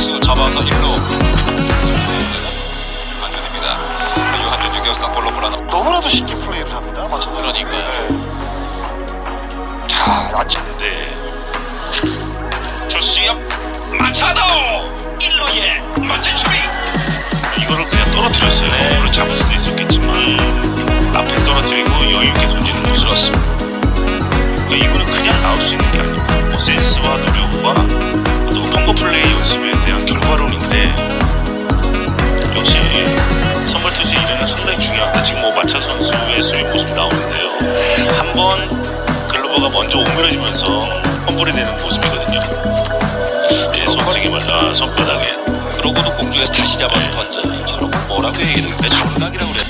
투수 잡아서 1루 한준입니다. 그리고 한준 유격수단 골로 몰아넣 너무나도 쉽게 플레이를 합니다. 마차도. 그러니까요. 자, 마차. 네. 조수엽 마차도 1루에 멋진 수비 이거를 그냥 떨어뜨렸어요 이거를 잡을 수도 있었 수의 수비 모습 나오는데요 한번 글로버가 먼저 오므려지면서 펌블이 되는 모습이거든요. 예, 솔직히 말해, 손바닥에. 그러고도 공중에서 다시 잡아서 던져. 저런 걸 뭐라고 얘기를 해? 정각이라고 그래.